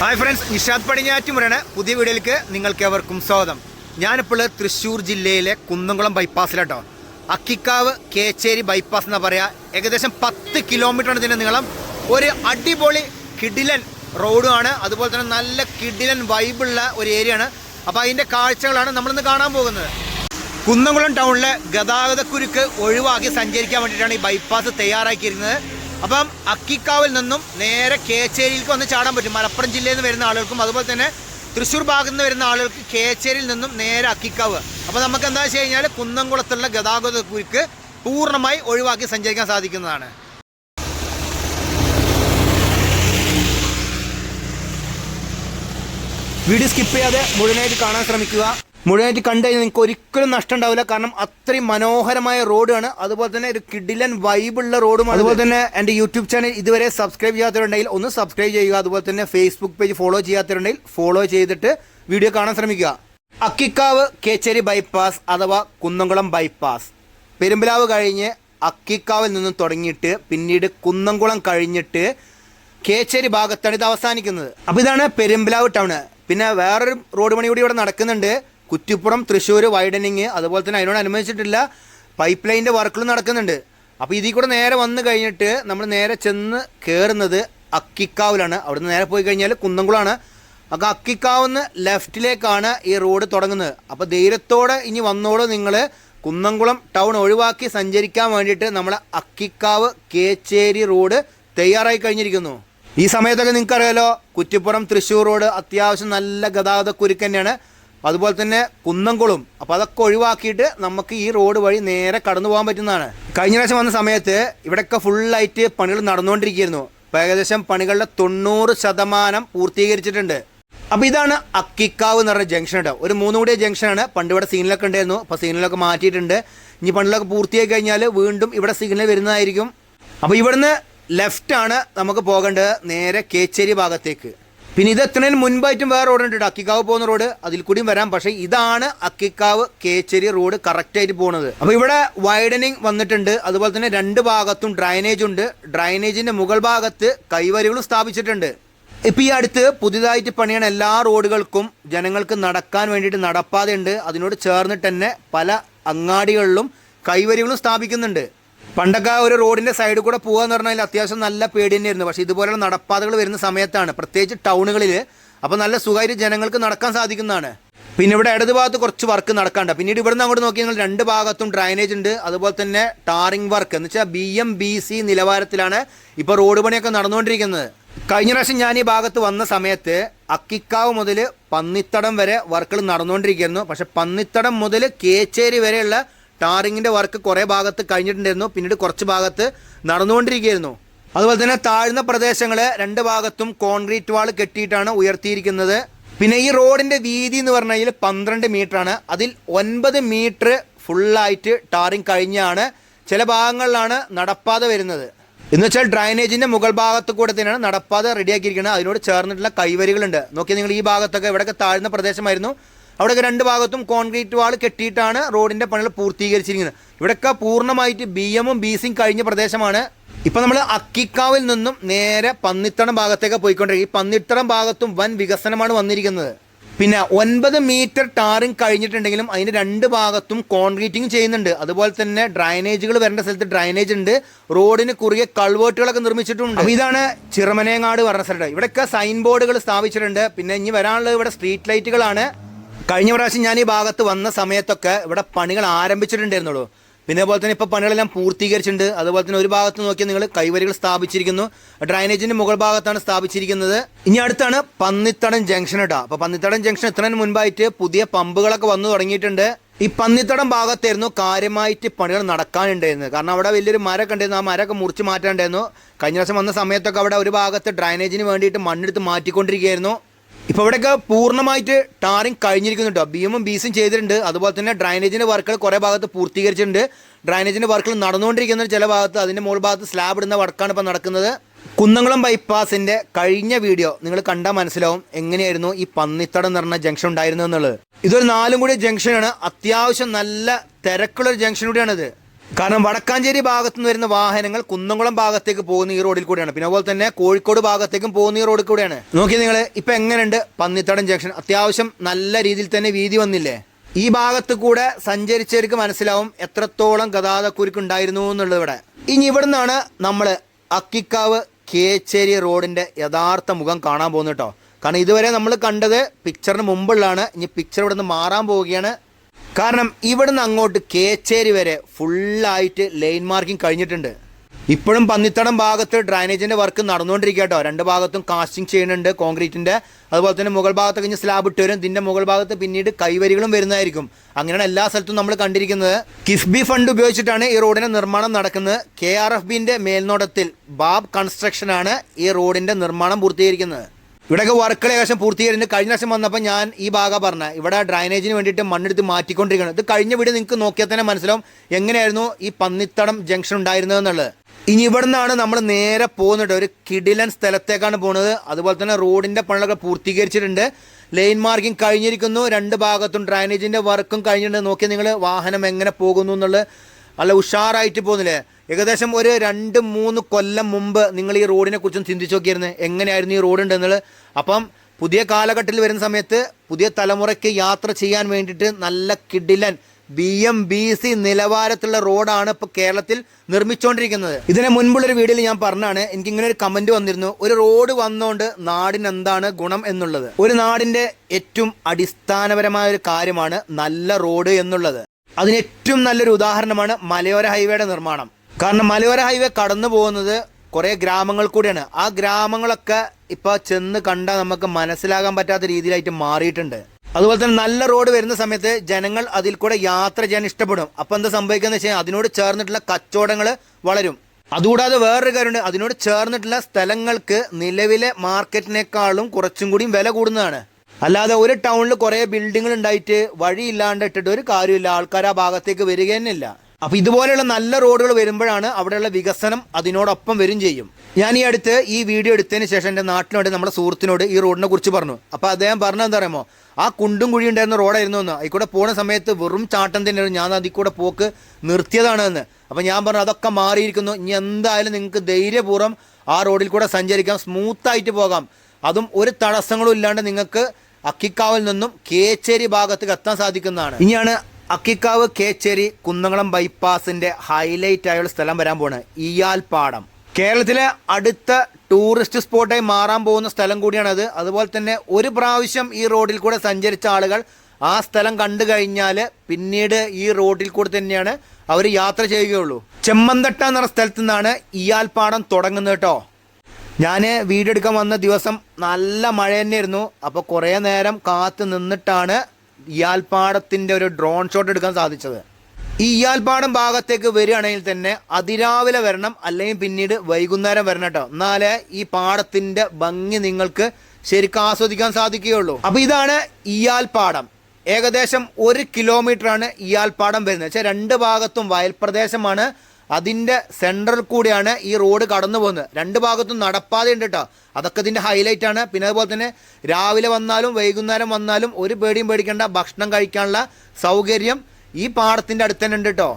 Hi friends Nishad പടിഞ്ഞാറ്റുമുറാണ് പുതിയ വീഡിയോയിലേക്ക് നിങ്ങൾക്ക് എവർക്കും സ്വാഗതം. ഞാനിപ്പോൾ തൃശ്ശൂർ ജില്ലയിലെ കുന്നംകുളം ബൈപ്പാസിലാട്ടോ അക്കിക്കാവ് കേച്ചേരി ബൈപ്പാസ് എന്നാ പറയാ. ഏകദേശം പത്ത് കിലോമീറ്ററാണ് ഇതിന്റെ നീളം. ഒരു അടിപൊളി കിഡിലൻ റോഡുമാണ് അതുപോലെ തന്നെ നല്ല കിഡിലൻ വൈബുള്ള ഒരു ഏരിയ ആണ്. അപ്പോൾ അതിന്റെ കാഴ്ചകളാണ് നമ്മളിന്ന് കാണാൻ പോകുന്നത്. കുന്നംകുളം ടൗണിലെ ഗതാഗതക്കുരുക്ക് ഒഴിവാക്കി സഞ്ചരിക്കാൻ വേണ്ടിയിട്ടാണ് ഈ ബൈപ്പാസ് തയ്യാറാക്കിയിരിക്കുന്നത് അപ്പം അക്കിക്കാവിൽ നിന്നും നേരെ കേച്ചേരിയിലേക്ക് വന്ന് ചാടാൻ പറ്റും. മലപ്പുറം ജില്ലയിൽ നിന്ന് വരുന്ന ആളുകൾക്കും അതുപോലെ തന്നെ തൃശ്ശൂർ ഭാഗത്ത് നിന്ന് വരുന്ന ആളുകൾക്ക് കേച്ചേരിയിൽ നിന്നും നേരെ അക്കിക്കാവ്. അപ്പോൾ നമുക്ക് എന്താ വെച്ച് കഴിഞ്ഞാൽ കുന്നംകുളത്തുള്ള ഗതാഗത കുരുക്ക് പൂർണമായി ഒഴിവാക്കി സഞ്ചരിക്കാൻ സാധിക്കുന്നതാണ്. വീഡിയോ സ്കിപ്പ് ചെയ്യാതെ മുഴുവനായിട്ട് കാണാൻ ശ്രമിക്കുക. മുഴുവനായിട്ട് കണ്ടു കഴിഞ്ഞാൽ നിങ്ങൾക്ക് ഒരിക്കലും നഷ്ടം ഉണ്ടാവില്ല. കാരണം അത്രയും മനോഹരമായ റോഡാണ്. അതുപോലെ തന്നെ ഒരു കിഡിലൻ വൈബുള്ള റോഡും അതുപോലെ തന്നെ എന്റെ യൂട്യൂബ് ചാനൽ ഇതുവരെ സബ്സ്ക്രൈബ് ചെയ്യാത്തവരുണ്ടെങ്കിൽ ഒന്ന് സബ്സ്ക്രൈബ് ചെയ്യുക. അതുപോലെ തന്നെ ഫേസ്ബുക്ക് പേജ് ഫോളോ ചെയ്യാത്തവരുണ്ടെങ്കിൽ ഫോളോ ചെയ്തിട്ട് വീഡിയോ കാണാൻ ശ്രമിക്കുക. അക്കിക്കാവ് കേച്ചേരി ബൈപ്പാസ് അഥവാ കുന്നംകുളം ബൈപ്പാസ് പെരുമ്പലാവ് കഴിഞ്ഞ് അക്കിക്കാവിൽ നിന്നും തുടങ്ങിയിട്ട് പിന്നീട് കുന്നംകുളം കഴിഞ്ഞിട്ട് കേച്ചേരി ഭാഗത്താണ് ഇത് അവസാനിക്കുന്നത്. അപ്പോൾ ഇതാണ് പെരുമ്പലാവ് ടൗണ് പിന്നെ വേറൊരു റോഡ് പണി കൂടി ഇവിടെ നടക്കുന്നുണ്ട്. കുറ്റിപ്പുറം തൃശ്ശൂർ വൈഡനിങ് അതുപോലെ തന്നെ അതിനോട് അനുബന്ധിച്ചിട്ടില്ല പൈപ്പ് ലൈനിന്റെ വർക്കുകൾ നടക്കുന്നുണ്ട്. അപ്പോൾ ഇതിൽ കൂടെ നേരെ വന്ന് കഴിഞ്ഞിട്ട് നമ്മൾ നേരെ ചെന്ന് കയറുന്നത് അക്കിക്കാവിലാണ്. അവിടുന്ന് നേരെ പോയി കഴിഞ്ഞാൽ കുന്നംകുളമാണ് അപ്പോൾ അക്കിക്കാവുന്ന് ലെഫ്റ്റിലേക്കാണ് ഈ റോഡ് തുടങ്ങുന്നത്. അപ്പോൾ ധൈര്യത്തോടെ ഇനി വന്നോളൂ നിങ്ങൾ കുന്നംകുളം ടൗൺ ഒഴിവാക്കി സഞ്ചരിക്കാൻ വേണ്ടിയിട്ട് നമ്മൾ അക്കിക്കാവ് കേച്ചേരി റോഡ് തയ്യാറായി കഴിഞ്ഞിരിക്കുന്നു. ഈ സമയത്തൊക്കെ നിങ്ങൾക്കറിയാലോ കുറ്റിപ്പുറം തൃശ്ശൂർ റോഡ് അത്യാവശ്യം നല്ല ഗതാഗത കുരുക്ക് തന്നെയാണ്. അതുപോലെ തന്നെ കുന്നംകുളം. അപ്പോൾ അതൊക്കെ ഒഴിവാക്കിയിട്ട് നമുക്ക് ഈ റോഡ് വഴി നേരെ കടന്നു പോകാൻ പറ്റുന്നതാണ്. കഴിഞ്ഞ പ്രാവശ്യം വന്ന സമയത്ത് ഇവിടെയൊക്കെ ഫുള്ളായിട്ട് പണികൾ നടന്നുകൊണ്ടിരിക്കുകയായിരുന്നു. അപ്പോൾ ഏകദേശം പണികളുടെ തൊണ്ണൂറ് ശതമാനം പൂർത്തീകരിച്ചിട്ടുണ്ട്. അപ്പോൾ ഇതാണ് അക്കിക്കാവ് എന്ന് പറഞ്ഞ ജംഗ്ഷൻ കേട്ടോ. ഒരു മൂന്ന് കൂടിയ ജംഗ്ഷനാണ് പണ്ട് ഇവിടെ സീനിലൊക്കെ ഉണ്ടായിരുന്നു. അപ്പോൾ സീനിലൊക്കെ മാറ്റിയിട്ടുണ്ട്. ഇനി പണികളൊക്കെ പൂർത്തിയായി കഴിഞ്ഞാൽ വീണ്ടും ഇവിടെ സിഗ്നൽ വരുന്നതായിരിക്കും. അപ്പോൾ ഇവിടുന്ന് ലെഫ്റ്റ് ആണ് നമുക്ക് പോകേണ്ടത്. നേരെ കേച്ചേരി ഭാഗത്തേക്ക്. പിന്നെ ഇത് എത്തുന്നതിന് മുൻപായിട്ടും വേറെ റോഡ് ഉണ്ട് അക്കിക്കാവ് പോകുന്ന റോഡ് അതിൽ കൂടിയും വരാം. പക്ഷേ ഇതാണ് അക്കിക്കാവ് കേച്ചേരി റോഡ് കറക്റ്റായിട്ട് പോകുന്നത് അപ്പോൾ ഇവിടെ വൈഡനിങ് വന്നിട്ടുണ്ട്. അതുപോലെ തന്നെ രണ്ട് ഭാഗത്തും ഡ്രൈനേജ് ഉണ്ട്. ഡ്രൈനേജിന്റെ മുകൾ ഭാഗത്ത് കൈവരികളും സ്ഥാപിച്ചിട്ടുണ്ട്. ഇപ്പം ഈ അടുത്ത് പുതിയതായിട്ട് പണിയണ എല്ലാ റോഡുകൾക്കും ജനങ്ങൾക്ക് നടക്കാൻ വേണ്ടിയിട്ട് നടപ്പാതെ ഉണ്ട് അതിനോട് ചേർന്നിട്ട് തന്നെ പല അങ്ങാടികളിലും കൈവരികളും സ്ഥാപിക്കുന്നുണ്ട്. പണ്ടൊക്കെ ഒരു റോഡിന്റെ സൈഡിൽ കൂടെ പോകുക എന്ന് പറഞ്ഞാൽ അത്യാവശ്യം നല്ല പേടി തന്നെയായിരുന്നു. പക്ഷേ ഇതുപോലുള്ള നടപ്പാതകൾ വരുന്ന സമയത്താണ്. പ്രത്യേകിച്ച് ടൗണുകളിൽ അപ്പോൾ നല്ല സുഖമായിട്ട് ജനങ്ങൾക്ക് നടക്കാൻ സാധിക്കുന്നതാണ്. പിന്നെ ഇവിടെ ഇടത് ഭാഗത്ത് കുറച്ച് വർക്ക് നടക്കാണ്ട് പിന്നീട് ഇവിടെ നിന്ന് അങ്ങോട്ട് നോക്കി നിങ്ങൾ രണ്ട് ഭാഗത്തും ഡ്രൈനേജ് ഉണ്ട്. അതുപോലെ തന്നെ ടാറിംഗ് വർക്ക് എന്ന് വെച്ചാൽ ബി എം ബി സി നിലവാരത്തിലാണ് ഇപ്പോൾ റോഡ് പണിയൊക്കെ നടന്നുകൊണ്ടിരിക്കുന്നത്. കഴിഞ്ഞ പ്രാവശ്യം ഞാൻ ഈ ഭാഗത്ത് വന്ന സമയത്ത് അക്കിക്കാവ് മുതൽ പന്നിത്തടം വരെ വർക്കുകൾ നടന്നുകൊണ്ടിരിക്കുന്നു. പക്ഷെ പന്നിത്തടം മുതൽ കേച്ചേരി വരെയുള്ള ടാറിങ്ങിന്റെ വർക്ക് കുറേ ഭാഗത്ത് കഴിഞ്ഞിട്ടുണ്ടായിരുന്നു. പിന്നീട് കുറച്ച് ഭാഗത്ത് നടന്നുകൊണ്ടിരിക്കുകയായിരുന്നു. അതുപോലെ തന്നെ താഴ്ന്ന പ്രദേശങ്ങളെ രണ്ട് ഭാഗത്തും കോൺക്രീറ്റ് വാൾ കെട്ടിയിട്ടാണ് ഉയർത്തിയിരിക്കുന്നത്. പിന്നെ ഈ റോഡിന്റെ വീതി എന്ന് പറഞ്ഞാൽ പന്ത്രണ്ട് ആണ്. അതിൽ ഒൻപത് മീറ്റർ ഫുള്ളായിട്ട് ടാറിങ് കഴിഞ്ഞാണ് ചില ഭാഗങ്ങളിലാണ് നടപ്പാത വരുന്നത്. എന്ന് വെച്ചാൽ ഡ്രൈനേജിന്റെ മുകൾ ഭാഗത്ത് കൂടെ തന്നെയാണ് നടപ്പാത റെഡിയാക്കിയിരിക്കുന്നത് അതിനോട് ചേർന്നിട്ടുള്ള കൈവരികളുണ്ട്. നോക്കിയാൽ നിങ്ങൾ ഈ ഭാഗത്തൊക്കെ ഇവിടെയൊക്കെ താഴ്ന്ന പ്രദേശമായിരുന്നു. അവിടെയൊക്കെ രണ്ട് ഭാഗത്തും കോൺക്രീറ്റ് വാൾ കെട്ടിയിട്ടാണ് റോഡിന്റെ പണികൾ പൂർത്തീകരിച്ചിരിക്കുന്നത്. ഇവിടെയൊക്കെ പൂർണമായിട്ട് ബി എമ്മും ബി സിയും കഴിഞ്ഞ പ്രദേശമാണ്. ഇപ്പം നമ്മൾ അക്കിക്കാവിൽ നിന്നും നേരെ പന്നിത്തടം ഭാഗത്തേക്ക് പോയിക്കൊണ്ടിരിക്കും ഈ പന്നിത്തടം ഭാഗത്തും വൻ വികസനമാണ് വന്നിരിക്കുന്നത്. പിന്നെ ഒൻപത് മീറ്റർ ടാറിങ് കഴിഞ്ഞിട്ടുണ്ടെങ്കിലും അതിന്റെ രണ്ട് ഭാഗത്തും കോൺക്രീറ്റിംഗ് ചെയ്യുന്നുണ്ട്. അതുപോലെ തന്നെ ഡ്രൈനേജുകൾ വരേണ്ട സ്ഥലത്ത് ഡ്രൈനേജ് ഉണ്ട്. റോഡിന് കുറുകെ കൾവേർട്ടുകളൊക്കെ നിർമ്മിച്ചിട്ടുണ്ട്. ഇതാണ് ചിറമനേങ്ങാട് പറഞ്ഞ സ്ഥലം. ഇവിടെയൊക്കെ സൈൻ ബോർഡുകൾ സ്ഥാപിച്ചിട്ടുണ്ട്. പിന്നെ ഇനി വരാനുള്ളത് ഇവിടെ സ്ട്രീറ്റ് ലൈറ്റുകളാണ് കഴിഞ്ഞ പ്രാവശ്യം ഞാൻ ഈ ഭാഗത്ത് വന്ന സമയത്തൊക്കെ ഇവിടെ പണികൾ ആരംഭിച്ചിട്ടുണ്ടായിരുന്നുള്ളൂ. പിന്നെ അതുപോലെ തന്നെ ഇപ്പോൾ പണികളെല്ലാം പൂർത്തീകരിച്ചിട്ടുണ്ട്. അതുപോലെ തന്നെ ഒരു ഭാഗത്ത് നോക്കിയാൽ നിങ്ങൾ കൈവരികൾ സ്ഥാപിച്ചിരിക്കുന്നു. ഡ്രൈനേജിന്റെ മുകൾ ഭാഗത്താണ് സ്ഥാപിച്ചിരിക്കുന്നത്. ഇനി അടുത്താണ് പന്നിത്തടം ജംഗ്ഷൻ ഇട്ടാ അപ്പോൾ പന്നിത്തടം ജംഗ്ഷൻ എത്തുന്നതിന് മുൻപായിട്ട് പുതിയ പമ്പുകളൊക്കെ വന്നു തുടങ്ങിയിട്ടുണ്ട്. ഈ പന്നിത്തടം ഭാഗത്തായിരുന്നു കാര്യമായിട്ട് പണികൾ നടക്കാനുണ്ടായിരുന്നത്. കാരണം അവിടെ വലിയൊരു മരമൊക്കെ ഉണ്ടായിരുന്നു. ആ മരമൊക്കെ മുറിച്ച് മാറ്റാണ്ടായിരുന്നു കഴിഞ്ഞ ദിവസം വന്ന സമയത്തൊക്കെ അവിടെ ഒരു ഭാഗത്ത് ഡ്രൈനേജിന് വേണ്ടിയിട്ട് മണ്ണെടുത്ത് മാറ്റിക്കൊണ്ടിരിക്കുകയായിരുന്നു. ഇപ്പോൾ ഇവിടെയൊക്കെ പൂർണമായിട്ട് ടാറിങ് കഴിഞ്ഞിരിക്കുന്നു കേട്ടോ ബി ബീസും ചെയ്തിട്ടുണ്ട്. അതുപോലെ തന്നെ ഡ്രൈനേജിന്റെ വർക്കുകൾ കുറേ ഭാഗത്ത് പൂർത്തീകരിച്ചിട്ടുണ്ട്. ഡ്രൈനേജിന്റെ വർക്കുകൾ നടന്നുകൊണ്ടിരിക്കുന്ന ചില ഭാഗത്ത് അതിന്റെ മുകൾ ഭാഗത്ത് സ്ലാബ് ഇടുന്ന വർക്കാണ് ഇപ്പോൾ നടക്കുന്നത്. കുന്നംകുളം ബൈപ്പാസിന്റെ കഴിഞ്ഞ വീഡിയോ നിങ്ങൾ കണ്ടാൽ മനസ്സിലാവും എങ്ങനെയായിരുന്നു ഈ പന്നിത്തടം എന്ന് പറഞ്ഞ ജംഗ്ഷൻ ഉണ്ടായിരുന്നു എന്നുള്ളത്. ഇതൊരു നാലും കൂടി ജംഗ്ഷനാണ് അത്യാവശ്യം നല്ല തിരക്കുള്ളൊരു ജംഗ്ഷൻ കൂടിയാണിത്. കാരണം വടക്കാഞ്ചേരി ഭാഗത്തുനിന്ന് വരുന്ന വാഹനങ്ങൾ കുന്നംകുളം ഭാഗത്തേക്ക് പോകുന്ന ഈ റോഡിൽ കൂടിയാണ്. പിന്നെ അതുപോലെ തന്നെ കോഴിക്കോട് ഭാഗത്തേക്കും പോകുന്ന ഈ റോഡിൽ കൂടെയാണ്. നോക്കി നിങ്ങൾ ഇപ്പൊ എങ്ങനെയുണ്ട് പന്നിത്തടം ജംഗ്ഷൻ? അത്യാവശ്യം നല്ല രീതിയിൽ തന്നെ വീതി വന്നില്ലേ? ഈ ഭാഗത്ത് കൂടെ സഞ്ചരിച്ചവർക്ക് മനസ്സിലാവും എത്രത്തോളം ഗതാഗതക്കുരുക്ക് ഉണ്ടായിരുന്നു എന്നുള്ളത് ഇവിടെ. ഇനി ഇവിടെ നിന്നാണ് നമ്മൾ അക്കിക്കാവ് കേച്ചേരി റോഡിന്റെ യഥാർത്ഥ മുഖം കാണാൻ പോകുന്നത് കേട്ടോ. കാരണം ഇതുവരെ നമ്മൾ കണ്ടത് പിക്ചറിന് മുമ്പുള്ളതാണ്. ഇനി പിക്ചർ ഇവിടെ നിന്ന് മാറാൻ പോവുകയാണ്. കാരണം ഇവിടുന്ന് അങ്ങോട്ട് കേച്ചേരി വരെ ഫുള്ളായിട്ട് ലൈൻ മാർക്കിംഗ് കഴിഞ്ഞിട്ടുണ്ട്. ഇപ്പോഴും പന്നിത്തടം ഭാഗത്ത് ഡ്രൈനേജിന്റെ വർക്ക് നടന്നുകൊണ്ടിരിക്കട്ടോ കേട്ടോ. രണ്ട് ഭാഗത്തും കാസ്റ്റിംഗ് ചെയ്യുന്നുണ്ട് കോൺക്രീറ്റിന്റെ അതുപോലെ തന്നെ മുകൾ ഭാഗത്ത് കഴിഞ്ഞ് സ്ലാബ് ഇട്ട് വരും. ഇതിന്റെ മുകൾ ഭാഗത്ത് പിന്നീട് കൈവരികളും വരുന്നതായിരിക്കും. അങ്ങനെയാണ് എല്ലാ സ്ഥലത്തും നമ്മൾ കണ്ടിരിക്കുന്നത്. കിഫ്ബി ഫണ്ട് ഉപയോഗിച്ചിട്ടാണ് ഈ റോഡിന്റെ നിർമ്മാണം നടക്കുന്നത്. കെ ആർ എഫ് ബിന്റെ മേൽനോട്ടത്തിൽ ബാബ് കൺസ്ട്രക്ഷൻ ആണ് ഈ റോഡിന്റെ നിർമ്മാണം പൂർത്തീകരിക്കുന്നത്. ഇവിടെയൊക്കെ വർക്കുകൾ ഏകദേശം പൂർത്തീകരിച്ചിട്ട് കഴിഞ്ഞ വർഷം വന്നപ്പോൾ ഞാൻ ഈ ഭാഗം പറഞ്ഞ. ഇവിടെ ഡ്രൈനേജിന് വേണ്ടിയിട്ട് മണ്ണെടുത്ത് മാറ്റിക്കൊണ്ടിരിക്കുകയാണ്. ഇത് കഴിഞ്ഞ വീട് നിങ്ങൾക്ക് നോക്കിയാൽ തന്നെ മനസ്സിലാവും എങ്ങനെയായിരുന്നു ഈ പന്നിത്തടം ജംഗ്ഷൻ ഉണ്ടായിരുന്നത് എന്നുള്ളത്. ഇനി ഇവിടെ നിന്നാണ് നമ്മൾ നേരെ പോകുന്നത്. ഒരു കിടിലൻ സ്ഥലത്തേക്കാണ് പോകുന്നത്. അതുപോലെ തന്നെ റോഡിന്റെ പണികളൊക്കെ പൂർത്തീകരിച്ചിട്ടുണ്ട്. ലൈൻ മാർക്കിംഗ് കഴിഞ്ഞിരിക്കുന്നു. രണ്ട് ഭാഗത്തും ഡ്രൈനേജിന്റെ വർക്കും കഴിഞ്ഞിട്ടുണ്ട്. നോക്കിയാൽ നിങ്ങൾ വാഹനം എങ്ങനെ പോകുന്നു എന്നുള്ളത് നല്ല ഉഷാറായിട്ട് പോകുന്നില്ലേ? ഏകദേശം ഒരു രണ്ട് മൂന്ന് കൊല്ലം മുമ്പ് നിങ്ങൾ ഈ റോഡിനെ കുറിച്ചും ചിന്തിച്ചു നോക്കിയിരുന്നത് എങ്ങനെയായിരുന്നു ഈ റോഡ് ഉണ്ടെന്നുള്ളത്? അപ്പം പുതിയ കാലഘട്ടത്തിൽ വരുന്ന സമയത്ത് പുതിയ തലമുറയ്ക്ക് യാത്ര ചെയ്യാൻ വേണ്ടിയിട്ട് നല്ല കിടിലൻ ബി എം ബി സി നിലവാരത്തിലുള്ള റോഡാണ് ഇപ്പോൾ കേരളത്തിൽ നിർമ്മിച്ചുകൊണ്ടിരിക്കുന്നത് ഇതിന് മുൻപുള്ളൊരു വീഡിയോയിൽ ഞാൻ പറഞ്ഞാണ് എനിക്ക് ഇങ്ങനെ ഒരു കമന്റ് വന്നിരുന്നു. ഒരു റോഡ് വന്നുകൊണ്ട് നാടിന് എന്താണ് ഗുണം എന്നുള്ളത്? ഒരു നാടിന്റെ ഏറ്റവും അടിസ്ഥാനപരമായ ഒരു കാര്യമാണ് നല്ല റോഡ് എന്നുള്ളത്. അതിന് ഏറ്റവും നല്ലൊരു ഉദാഹരണമാണ് മലയോര ഹൈവേയുടെ നിർമ്മാണം. കാരണം മലയോര ഹൈവേ കടന്നു പോകുന്നത് കുറേ ഗ്രാമങ്ങൾ കൂടിയാണ്. ആ ഗ്രാമങ്ങളൊക്കെ ഇപ്പോൾ ചെന്ന് കണ്ടാൽ നമുക്ക് മനസ്സിലാകാൻ പറ്റാത്ത രീതിയിലായിട്ട് മാറിയിട്ടുണ്ട്. അതുപോലെ തന്നെ നല്ല റോഡ് വരുന്ന സമയത്ത് ജനങ്ങൾ അതിൽ കൂടെ യാത്ര ചെയ്യാൻ ഇഷ്ടപ്പെടും. അപ്പോൾ എന്താ സംഭവിക്കുക വെച്ചാൽ അതിനോട് ചേർന്നിട്ടുള്ള കച്ചവടങ്ങൾ വളരും. അതുകൂടാതെ വേറൊരു കാര്യമുണ്ട്. അതിനോട് ചേർന്നിട്ടുള്ള സ്ഥലങ്ങൾക്ക് നിലവിലെ മാർക്കറ്റിനേക്കാളും കുറച്ചും കൂടിയും വില കൂടുന്നതാണ്. അല്ലാതെ ഒരു ടൗണിൽ കുറേ ബിൽഡിങ്ങൾ ഉണ്ടായിട്ട് വഴിയില്ലാണ്ട് ഇട്ടിട്ട് ഒരു കാര്യമില്ല ആൾക്കാർ ആ ഭാഗത്തേക്ക് വരിക തന്നെയില്ല അപ്പൊ ഇതുപോലെയുള്ള നല്ല റോഡുകൾ വരുമ്പോഴാണ് അവിടെയുള്ള വികസനം അതിനോടൊപ്പം വരും ചെയ്യും. ഞാൻ ഈ അടുത്ത് ഈ വീഡിയോ എടുത്തതിന് ശേഷം എന്റെ നാട്ടിനോട് നമ്മുടെ സുഹൃത്തിനോട് ഈ റോഡിനെ കുറിച്ച് പറഞ്ഞു. അപ്പൊ അദ്ദേഹം പറഞ്ഞത് എന്താ പറയുമോ ആ കുണ്ടും കുഴി ഉണ്ടായിരുന്ന റോഡായിരുന്നു എന്ന്. അതിക്കൂടെ പോണ സമയത്ത് വെറും ചാട്ടം തന്നെയാണ്. ഞാൻ അതിൽ കൂടെ പോക്ക് നിർത്തിയതാണ് എന്ന്. അപ്പൊ ഞാൻ പറഞ്ഞു അതൊക്കെ മാറിയിരിക്കുന്നു. ഇനി എന്തായാലും നിങ്ങൾക്ക് ധൈര്യപൂർവം ആ റോഡിൽ കൂടെ സഞ്ചരിക്കാം. സ്മൂത്ത് ആയിട്ട് പോകാം. അതും ഒരു തടസ്സങ്ങളും ഇല്ലാണ്ട് നിങ്ങൾക്ക് അക്കിക്കാവിൽ നിന്നും കേച്ചേരി ഭാഗത്തേക്ക് എത്താൻ സാധിക്കുന്നതാണ്. ഇനിയാണ് അക്കിക്കാവ് കേച്ചേരി കുന്നംകുളം ബൈപ്പാസിന്റെ ഹൈലൈറ്റ് ആയുള്ള സ്ഥലം വരാൻ പോണ്. ഇയാൽപ്പാടം. കേരളത്തിലെ അടുത്ത ടൂറിസ്റ്റ് സ്പോട്ടായി മാറാൻ പോകുന്ന സ്ഥലം കൂടിയാണത് അതുപോലെ തന്നെ ഒരു പ്രാവശ്യം ഈ റോഡിൽ കൂടെ സഞ്ചരിച്ച ആളുകൾ ആ സ്ഥലം കണ്ടു കഴിഞ്ഞാൽ പിന്നീട് ഈ റോഡിൽ കൂടെ തന്നെയാണ് അവർ യാത്ര ചെയ്യുകയുള്ളൂ. ചെമ്മന്തട്ട എന്ന സ്ഥലത്തു നിന്നാണ് ഇയാൽപ്പാടം തുടങ്ങുന്നത് കേട്ടോ. ഞാൻ വീടെടുക്കാൻ വന്ന ദിവസം നല്ല മഴ തന്നെയായിരുന്നു. അപ്പോൾ കുറേ നേരം കാത്തു നിന്നിട്ടാണ് ഇയാൽപ്പാടത്തിന്റെ ഒരു ഡ്രോൺ ഷോട്ട് എടുക്കാൻ സാധിച്ചത്. ഈ ഇയാൽപ്പാടം ഭാഗത്തേക്ക് വരികയാണെങ്കിൽ തന്നെ അതിരാവിലെ വരണം അല്ലെങ്കിൽ പിന്നീട് വൈകുന്നേരം വരണം കേട്ടോ. എന്നാലേ ഈ പാടത്തിന്റെ ഭംഗി നിങ്ങൾക്ക് ശരിക്കും ആസ്വദിക്കാൻ സാധിക്കുകയുള്ളൂ. അപ്പോൾ ഇതാണ് ഇയാൽപ്പാടം ഏകദേശം ഒരു കിലോമീറ്ററാണ് ഇയാൽപ്പാടം വരുന്നത്. വെച്ചാൽ രണ്ട് ഭാഗത്തും വയൽ പ്രദേശമാണ് അതിന്റെ സെന്ററിൽ കൂടിയാണ് ഈ റോഡ് കടന്നു പോകുന്നത്. രണ്ട് ഭാഗത്തും നടപ്പാതെ ഉണ്ട് കേട്ടോ. അതൊക്കെ ഇതിന്റെ ഹൈലൈറ്റ് ആണ്. പിന്നെ അതുപോലെ തന്നെ രാവിലെ വന്നാലും വൈകുന്നേരം വന്നാലും ഒരു പേടിയും പേടിക്കേണ്ട. ഭക്ഷണം കഴിക്കാനുള്ള സൗകര്യം ഈ പാടത്തിന്റെ അടുത്ത് തന്നെ ഉണ്ട് കേട്ടോ.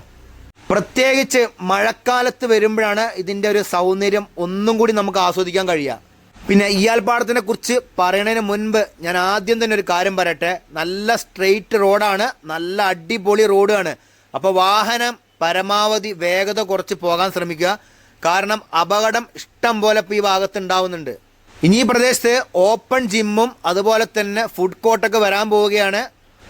പ്രത്യേകിച്ച് മഴക്കാലത്ത് വരുമ്പോഴാണ് ഇതിന്റെ ഒരു സൗന്ദര്യം ഒന്നും കൂടി നമുക്ക് ആസ്വദിക്കാൻ കഴിയുക. പിന്നെ ഇയാൽപ്പാടത്തിനെ കുറിച്ച് പറയുന്നതിന് മുൻപ് ഞാൻ ആദ്യം തന്നെ ഒരു കാര്യം പറയട്ടെ. നല്ല സ്ട്രെയിറ്റ് റോഡാണ് നല്ല അടിപൊളി റോഡാണ് അപ്പോൾ വാഹനം പരമാവധി വേഗത കുറച്ച് പോകാൻ ശ്രമിക്കുക. കാരണം അപകടം ഇഷ്ടം പോലെ ഇപ്പോൾ ഈ ഭാഗത്ത് ഉണ്ടാവുന്നുണ്ട് ഇനി ഈ പ്രദേശത്ത് ഓപ്പൺ ജിമ്മും അതുപോലെ തന്നെ ഫുഡ് കോർട്ടൊക്കെ വരാൻ പോവുകയാണ്.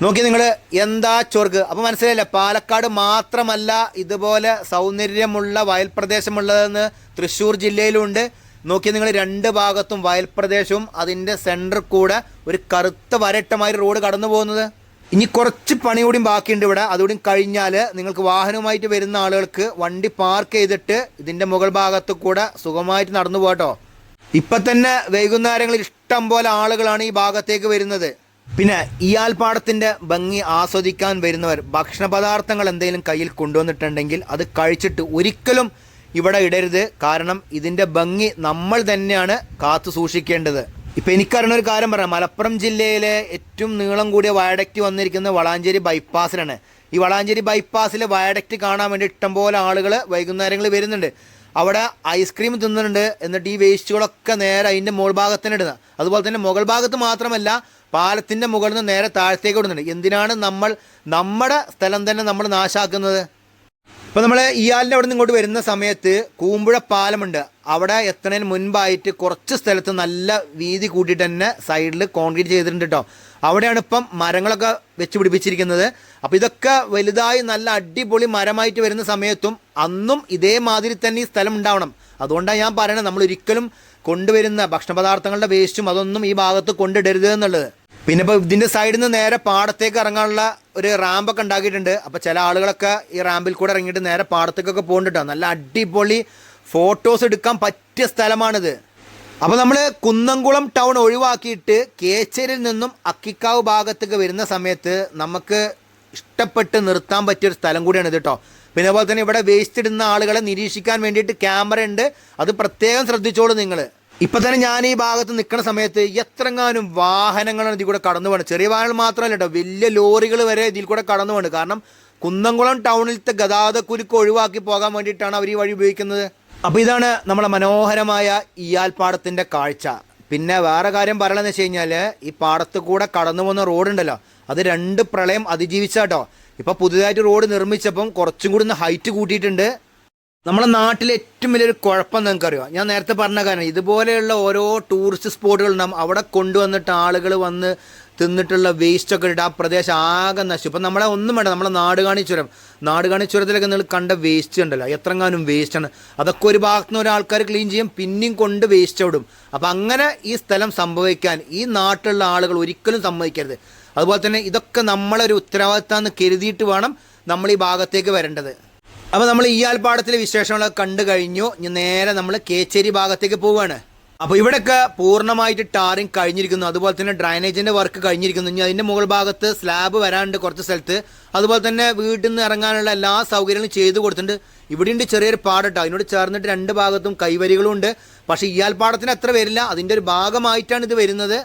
നോക്കി നിങ്ങൾ എന്താ ചൊർക്ക്? അപ്പോൾ മനസ്സിലായില്ലേ? പാലക്കാട് മാത്രമല്ല ഇതുപോലെ സൗന്ദര്യമുള്ള വയൽ പ്രദേശമുള്ളതെന്ന് തൃശ്ശൂർ ജില്ലയിലുണ്ട്. നോക്കി നിങ്ങൾ രണ്ട് ഭാഗത്തും വയൽ പ്രദേശവും അതിന്റെ സെന്റർ കൂടെ ഒരു കറുത്ത വരട്ടമായി റോഡ് കടന്നു പോകുന്നത് ഇനി കുറച്ച് പണി കൂടിയും ബാക്കിയുണ്ട് ഇവിടെ. അതുകൂടി കഴിഞ്ഞാൽ നിങ്ങൾക്ക് വാഹനവുമായിട്ട് വരുന്ന ആളുകൾക്ക് വണ്ടി പാർക്ക് ചെയ്തിട്ട് ഇതിന്റെ മുകൾ ഭാഗത്ത് കൂടെ സുഖമായിട്ട് നടന്നു പോകട്ടോ ഇപ്പം തന്നെ വൈകുന്നേരങ്ങളിൽ ഇഷ്ടം പോലെ ആളുകളാണ് ഈ ഭാഗത്തേക്ക് വരുന്നത്. പിന്നെ ഇയാൽപ്പാടത്തിന്റെ ഭംഗി ആസ്വദിക്കാൻ വരുന്നവർ ഭക്ഷണ പദാർത്ഥങ്ങൾ എന്തെങ്കിലും കയ്യിൽ കൊണ്ടുവന്നിട്ടുണ്ടെങ്കിൽ അത് കഴിച്ചിട്ട് ഒരിക്കലും ഇവിടെ ഇടരുത്. കാരണം ഇതിന്റെ ഭംഗി നമ്മൾ തന്നെയാണ് കാത്തു സൂക്ഷിക്കേണ്ടത്. ഇപ്പൊ എനിക്കറിയുന്ന ഒരു കാര്യം പറയാം. മലപ്പുറം ജില്ലയിലെ ഏറ്റവും നീളം കൂടിയ വയഡക്റ്റ് വന്നിരിക്കുന്നത് വളാഞ്ചേരി ബൈപ്പാസിലാണ് ഈ വളാഞ്ചേരി ബൈപ്പാസിലെ വയഡക്റ്റ് കാണാൻ വേണ്ടി ഇഷ്ടംപോലെ ആളുകൾ വൈകുന്നേരങ്ങളിൽ വരുന്നുണ്ട്. അവിടെ ഐസ്ക്രീം തിന്നുന്നുണ്ട്. എന്നിട്ട് ഈ വേസ്റ്റുകളൊക്കെ നേരെ അതിന്റെ മുകൾ ഭാഗത്തിന് ഇടുന്നത് അതുപോലെ തന്നെ മുകൾ ഭാഗത്ത് മാത്രമല്ല പാലത്തിന്റെ മുകളിൽ നിന്ന് നേരെ താഴത്തേക്ക് ഇടുന്നുണ്ട്. എന്തിനാണ് നമ്മൾ നമ്മുടെ സ്ഥലം തന്നെ നമ്മൾ നാശാക്കുന്നത്? ഇപ്പോൾ നമ്മൾ ഇയാളിന്റെ അവിടെ നിന്ന് ഇങ്ങോട്ട് വരുന്ന സമയത്ത് കൂമ്പുഴ പാലമുണ്ട്. അവിടെ എത്തുന്നതിന് മുൻപായിട്ട് കുറച്ച് സ്ഥലത്ത് നല്ല വീതി കൂട്ടിയിട്ട് തന്നെ സൈഡിൽ കോൺക്രീറ്റ് ചെയ്തിട്ടുണ്ട് കേട്ടോ അവിടെയാണ് ഇപ്പം മരങ്ങളൊക്കെ വെച്ച് പിടിപ്പിച്ചിരിക്കുന്നത്. അപ്പോൾ ഇതൊക്കെ വലുതായി നല്ല അടിപൊളി മരമായിട്ട് വരുന്ന സമയത്തും അന്നും ഇതേമാതിരി തന്നെ ഈ സ്ഥലം ഉണ്ടാവണം. അതുകൊണ്ടാണ് ഞാൻ പറയണത് നമ്മൾ ഒരിക്കലും കൊണ്ടുവരുന്ന ഭക്ഷണപദാർത്ഥങ്ങളുടെ വേസ്റ്റും അതൊന്നും ഈ ഭാഗത്ത് കൊണ്ടിടരുത് എന്നുള്ളത്. പിന്നെ ഇപ്പോൾ ഇതിന്റെ സൈഡിൽ നിന്ന് നേരെ പാടത്തേക്ക് ഇറങ്ങാനുള്ള ഒരു റാമ്പൊക്കെ ഉണ്ടാക്കിയിട്ടുണ്ട്. അപ്പോൾ ചില ആളുകളൊക്കെ ഈ റാമ്പിൽ കൂടെ ഇറങ്ങിയിട്ട് നേരെ പാടത്തേക്കൊക്കെ പോകുന്നുണ്ടോ നല്ല അടിപൊളി ഫോട്ടോസ് എടുക്കാൻ പറ്റിയ സ്ഥലമാണിത്. അപ്പോൾ നമ്മൾ കുന്നംകുളം ടൗൺ ഒഴിവാക്കിയിട്ട് കേച്ചേരിയിൽ നിന്നും അക്കിക്കാവ് ഭാഗത്തേക്ക് വരുന്ന സമയത്ത് നമുക്ക് ഇഷ്ടപ്പെട്ട് നിർത്താൻ പറ്റിയൊരു സ്ഥലം കൂടിയാണ് ഇത് കേട്ടോ പിന്നെ അതുപോലെ തന്നെ ഇവിടെ വേസ്റ്റ് ഇടുന്ന ആളുകളെ നിരീക്ഷിക്കാൻ വേണ്ടിയിട്ട് ക്യാമറ ഉണ്ട്. അത് പ്രത്യേകം ശ്രദ്ധിച്ചോളൂ നിങ്ങൾ ഇപ്പൊ തന്നെ ഞാൻ ഈ ഭാഗത്ത് നിൽക്കുന്ന സമയത്ത് എത്രങ്ങാനും വാഹനങ്ങളാണ് ഇതിൽ കൂടെ കടന്നു പോകുന്നത് ചെറിയ വാഹനങ്ങൾ മാത്രമല്ല കേട്ടോ വലിയ ലോറികൾ വരെ ഇതിൽ കൂടെ കടന്നു പോകുന്നത് കാരണം കുന്നംകുളം ടൗണിലത്തെ ഗതാഗതക്കുരുക്ക് ഒഴിവാക്കി പോകാൻ വേണ്ടിയിട്ടാണ് അവർ ഈ വഴി ഉപയോഗിക്കുന്നത്. അപ്പോൾ ഇതാണ് നമ്മളെ മനോഹരമായ ഇയാൽപ്പാടത്തിന്റെ കാഴ്ച. പിന്നെ വേറെ കാര്യം പറയണമെന്ന് വെച്ച് കഴിഞ്ഞാൽ ഈ പാടത്ത് കൂടെ കടന്നു പോകുന്ന റോഡുണ്ടല്ലോ അത് രണ്ട് പ്രളയം അതിജീവിച്ചാട്ടോ ഇപ്പോൾ പുതുതായിട്ട് റോഡ് നിർമ്മിച്ചപ്പം കുറച്ചും കൂടി ഒന്ന് ഹൈറ്റ് കൂട്ടിയിട്ടുണ്ട്. നമ്മുടെ നാട്ടിലെ ഏറ്റവും വലിയൊരു കുഴപ്പം നിങ്ങൾക്കറിയാം? ഞാൻ നേരത്തെ പറഞ്ഞ കാരണം ഇതുപോലെയുള്ള ഓരോ ടൂറിസ്റ്റ് സ്പോട്ടുകൾ ഉണ്ടാകും അവിടെ കൊണ്ടുവന്നിട്ട് ആളുകൾ വന്ന് തിന്നിട്ടുള്ള വേസ്റ്റ് ഒക്കെ ഇട്ട് ആ പ്രദേശം ആകെ നശിച്ചു. ഇപ്പം നമ്മളെ ഒന്നും വേണ്ട നമ്മളെ നാടുകാണി ചുരം നാടുകാണി ചുരത്തിലൊക്കെ നിങ്ങൾ കണ്ട വേസ്റ്റ് ഉണ്ടല്ലോ എത്രങ്ങാനും വേസ്റ്റ് ആണ്. അതൊക്കെ ഒരു ഭാഗത്തു നിന്ന് ഒരാൾക്കാർ ക്ലീൻ ചെയ്യും പിന്നെയും കൊണ്ട് വേസ്റ്റ് ഇടും. അപ്പം അങ്ങനെ ഈ സ്ഥലം സംഭവിക്കാൻ ഈ നാട്ടിലുള്ള ആളുകൾ ഒരിക്കലും സമ്മതിക്കരുത്. അതുപോലെ തന്നെ ഇതൊക്കെ നമ്മളൊരു ഉത്തരവാദിത്തമെന്ന് കരുതിയിട്ട് വേണം നമ്മൾ ഈ ഭാഗത്തേക്ക് വരേണ്ടത്. അപ്പോൾ നമ്മൾ ഈ ആൽപ്പാടത്തിലെ വിശേഷങ്ങളൊക്കെ കണ്ടു കഴിഞ്ഞു. ഇനി നേരെ നമ്മൾ കേച്ചേരി ഭാഗത്തേക്ക് പോവുകയാണ് അപ്പോൾ ഇവിടെയൊക്കെ പൂർണമായിട്ട് ടാറിങ് കഴിഞ്ഞിരിക്കുന്നു. അതുപോലെ തന്നെ ഡ്രൈനേജിന്റെ വർക്ക് കഴിഞ്ഞിരിക്കുന്നു. ഇനി അതിന്റെ മുകൾ ഭാഗത്ത് സ്ലാബ് വരാനുണ്ട് കുറച്ച് സ്ഥലത്ത്. അതുപോലെ തന്നെ വീട്ടിൽ നിന്ന് ഇറങ്ങാനുള്ള എല്ലാ സൗകര്യങ്ങളും ചെയ്തു കൊടുത്തിട്ടുണ്ട്. ഇവിടെയുണ്ട് ചെറിയൊരു പാടട്ടോ. അതിനോട് ചേർന്നിട്ട് രണ്ട് ഭാഗത്തും കൈവരികളും ഉണ്ട് പക്ഷേ ഈ ആൽപ്പാടത്തിന് അത്ര വരില്ല അതിന്റെ ഒരു ഭാഗമായിട്ടാണ് ഇത് വരുന്നത്.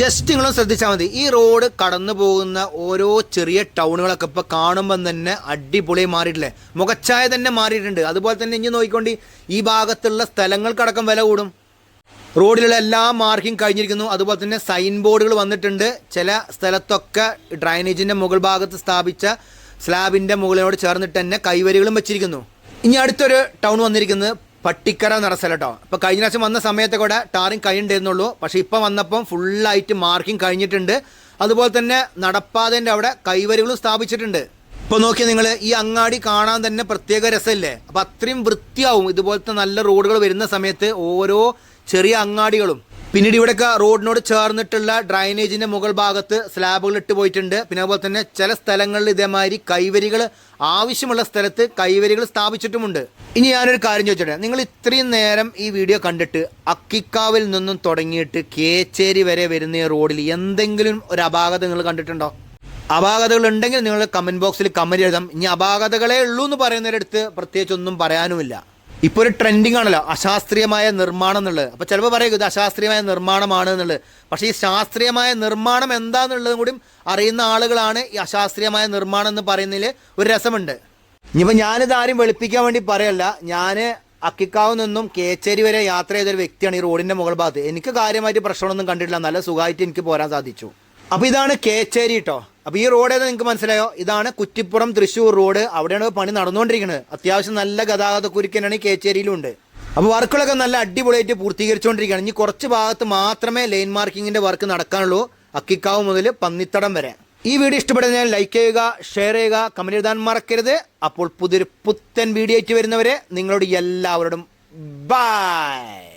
ജസ്റ്റ് നിങ്ങളും ശ്രദ്ധിച്ചാൽ മതി. ഈ റോഡ് കടന്നു പോകുന്ന ഓരോ ചെറിയ ടൗണുകളൊക്കെ ഇപ്പോൾ കാണുമ്പം തന്നെ അടിപൊളി മാറിയിട്ടില്ലേ? മുഖച്ഛായ തന്നെ മാറിയിട്ടുണ്ട്. അതുപോലെ തന്നെ ഇനി നോക്കിക്കൊണ്ട് ഈ ഭാഗത്തുള്ള സ്ഥലങ്ങൾക്കടക്കം വില കൂടും. റോഡിലുള്ള എല്ലാ മാർക്കിംഗ് കഴിഞ്ഞിരിക്കുന്നു. അതുപോലെ തന്നെ സൈൻ ബോർഡുകൾ വന്നിട്ടുണ്ട്. ചില സ്ഥലത്തൊക്കെ ഡ്രൈനേജിന്റെ മുകൾ ഭാഗത്ത് സ്ഥാപിച്ച സ്ലാബിന്റെ മുകളിനോട് ചേർന്നിട്ട് തന്നെ കൈവരികളും വെച്ചിരിക്കുന്നു. ഇനി അടുത്തൊരു ടൗൺ വന്നിരിക്കുന്നത് പട്ടിക്കര എന്ന സ്ഥലം കേട്ടോ ഇപ്പോൾ കഴിഞ്ഞ പ്രാവശ്യം വന്ന സമയത്തെ കൂടെ ടാറിങ് കഴിഞ്ഞിട്ടുണ്ടായിരുന്നുള്ളൂ. പക്ഷേ ഇപ്പം വന്നപ്പം ഫുള്ളായിട്ട് മാർക്കിംഗ് കഴിഞ്ഞിട്ടുണ്ട്. അതുപോലെ തന്നെ നടപ്പാതേന്റെ അവിടെ കൈവരികളും സ്ഥാപിച്ചിട്ടുണ്ട്. ഇപ്പോൾ നോക്കിയാൽ നിങ്ങൾ ഈ അങ്ങാടി കാണാൻ തന്നെ പ്രത്യേക രസമില്ലേ? അപ്പോൾ അത്രയും വൃത്തിയാവും ഇതുപോലത്തെ നല്ല റോഡുകൾ വരുന്ന സമയത്ത് ഓരോ ചെറിയ അങ്ങാടികളും. പിന്നീട് ഇവിടെയൊക്കെ റോഡിനോട് ചേർന്നിട്ടുള്ള ഡ്രൈനേജിന്റെ മുകൾ ഭാഗത്ത് സ്ലാബുകൾ ഇട്ട് പോയിട്ടുണ്ട്. പിന്നെ അതുപോലെ തന്നെ ചില സ്ഥലങ്ങളിൽ ഇതേമാതിരി കൈവരികൾ ആവശ്യമുള്ള സ്ഥലത്ത് കൈവരികൾ സ്ഥാപിച്ചിട്ടുമുണ്ട്. ഇനി ഞാനൊരു കാര്യം ചോദിച്ചോട്ടെ? നിങ്ങൾ ഇത്രയും നേരം ഈ വീഡിയോ കണ്ടിട്ട് അക്കിക്കാവിൽ നിന്നും തുടങ്ങിയിട്ട് കേച്ചേരി വരെ വരുന്ന റോഡിൽ എന്തെങ്കിലും ഒരു അപാകത നിങ്ങൾ കണ്ടിട്ടുണ്ടോ? അപാകതകൾ ഉണ്ടെങ്കിൽ നിങ്ങൾ കമന്റ് ബോക്സിൽ കമന്റ് എഴുതാം. ഇനി അപാകതകളേ ഉള്ളൂ എന്ന് പറയുന്നവരടുത്ത് പ്രത്യേകിച്ച് ഒന്നും പറയാനുമില്ല. ഇപ്പോൾ ഒരു ട്രെൻഡിങ് ആണല്ലോ. അശാസ്ത്രീയമായ നിർമ്മാണം എന്നുള്ളത്. അപ്പോൾ ചിലപ്പോൾ പറയും ഇത് അശാസ്ത്രീയമായ നിർമ്മാണമാണ് എന്നുള്ളത്. പക്ഷേ ഈ ശാസ്ത്രീയമായ നിർമ്മാണം എന്താണെന്നുള്ളതും കൂടി അറിയുന്ന ആളുകളാണ് ഈ അശാസ്ത്രീയമായ നിർമ്മാണം എന്ന് പറയുന്നതിൽ ഒരു രസമുണ്ട്. ഇനിയിപ്പോൾ ഞാനിത് ആരും വെളുപ്പിക്കാൻ വേണ്ടി പറയല്ല. ഞാൻ അക്കിക്കാവ് നിന്നും കേച്ചേരി വരെ യാത്ര ചെയ്തൊരു വ്യക്തിയാണ് ഈ റോഡിന്റെ മുകൾ ഭാഗത്ത്. എനിക്ക് കാര്യമായിട്ട് പ്രശ്നമൊന്നും കണ്ടിട്ടില്ല. നല്ല സുഖമായിട്ട് എനിക്ക് പോരാൻ സാധിച്ചു. അപ്പോൾ ഇതാണ് കേച്ചേരി കേട്ടോ അപ്പോൾ ഈ റോഡ് ഏതാ നിങ്ങൾക്ക് മനസ്സിലായോ? ഇതാണ് കുറ്റിപ്പുറം തൃശ്ശൂർ റോഡ്. അവിടെയാണ് പണി നടന്നുകൊണ്ടിരിക്കുന്നത്. അത്യാവശ്യം നല്ല ഗതാഗത കുരുക്കനാണ് ഈ കേച്ചേരിയിലും ഉണ്ട്. അപ്പോൾ വർക്കുകളൊക്കെ നല്ല അടിപൊളിയായിട്ട് പൂർത്തീകരിച്ചുകൊണ്ടിരിക്കുകയാണ്. ഇനി കുറച്ച് ഭാഗത്ത് മാത്രമേ ലൈൻ മാർക്കിങ്ങിന്റെ വർക്ക് നടക്കാനുള്ളൂ. അക്കിക്കാവ് മുതൽ പന്നിത്തടം വരെ. ഈ വീഡിയോ ഇഷ്ടപ്പെടുന്നതിനാൽ ലൈക്ക് ചെയ്യുക ഷെയർ ചെയ്യുക കമന്റ് എഴുതാൻ മറക്കരുത്. അപ്പോൾ പുതിയൊരു പുത്തൻ വീഡിയോ ആയിട്ട് വരുന്നവരെ നിങ്ങളോട് എല്ലാവരോടും ബൈ